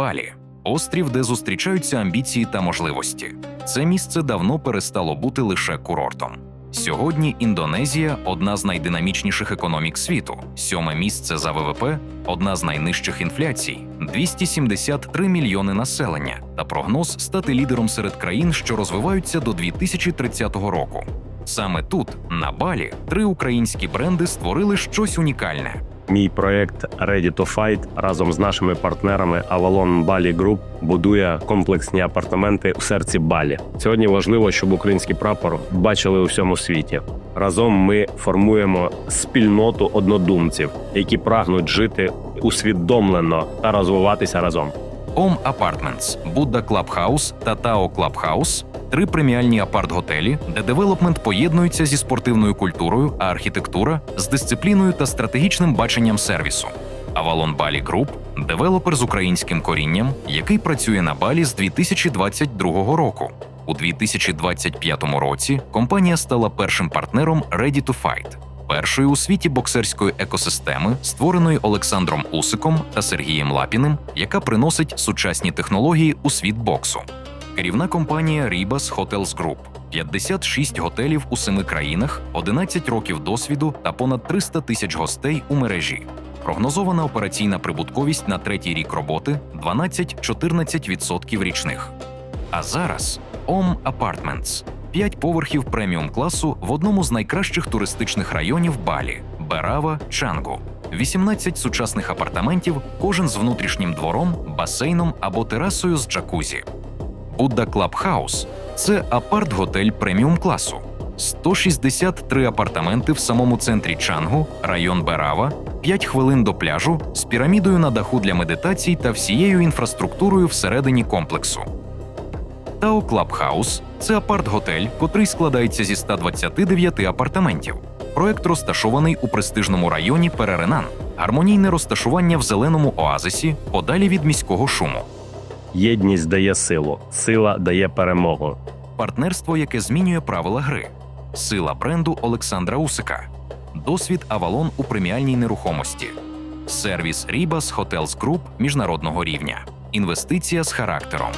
Балі острів, де зустрічаються амбіції та можливості. Це місце давно перестало бути лише курортом. Сьогодні Індонезія одна з найдинамічніших економік світу, сьоме місце за ВВП, одна з найнижчих інфляцій, 273 мільйони населення та прогноз стати лідером серед країн, що розвиваються до 2030 року. Саме тут, на Балі, три українські бренди створили щось унікальне. Мій проект Ready to Fight разом з нашими партнерами Avalon Bali Group будує комплексні апартаменти у серці Балі. Сьогодні важливо, щоб український прапор бачили у всьому світі. Разом ми формуємо спільноту однодумців, які прагнуть жити усвідомлено та розвиватися разом. Ом Apartments, Будда Клабхаус та Тао Клабхаус три преміальні апарт-готелі, де девелопмент поєднується зі спортивною культурою, а архітектура з дисципліною та стратегічним баченням сервісу. Avalon Bali Group – девелопер з українським корінням, який працює на Балі з 2022 року. У 2025 році компанія стала першим партнером Ready to Fight, першою у світі боксерської екосистеми, створеної Олександром Усиком та Сергієм Лапіним, яка приносить сучасні технології у світ боксу. Керівна компанія Ribas Hotels Group. 56 готелів у семи країнах, 11 років досвіду та понад 300 тисяч гостей у мережі. Прогнозована операційна прибутковість на третій рік роботи 12-14% річних. А зараз Om Apartments – 5 поверхів преміум класу в одному з найкращих туристичних районів Балі Берава, Чангу. 18 сучасних апартаментів, кожен з внутрішнім двором, басейном або терасою з джакузі. Будда Клабхаус це апарт-готель преміум класу. 163 апартаменти в самому центрі Чангу, район Берава, 5 хвилин до пляжу з пірамідою на даху для медитацій та всією інфраструктурою всередині комплексу. Тао Клабхаус це апарт-готель, котрий складається зі 129 апартаментів. Проект розташований у престижному районі Переренан, гармонійне розташування в зеленому оазисі, подалі від міського шуму. Єдність дає силу, сила дає перемогу. партнерство, яке змінює правила гри, сила бренду Олександра Усика, досвід Авалон у преміальній нерухомості, сервіс Ribas Hotels Group міжнародного рівня, інвестиція з характером.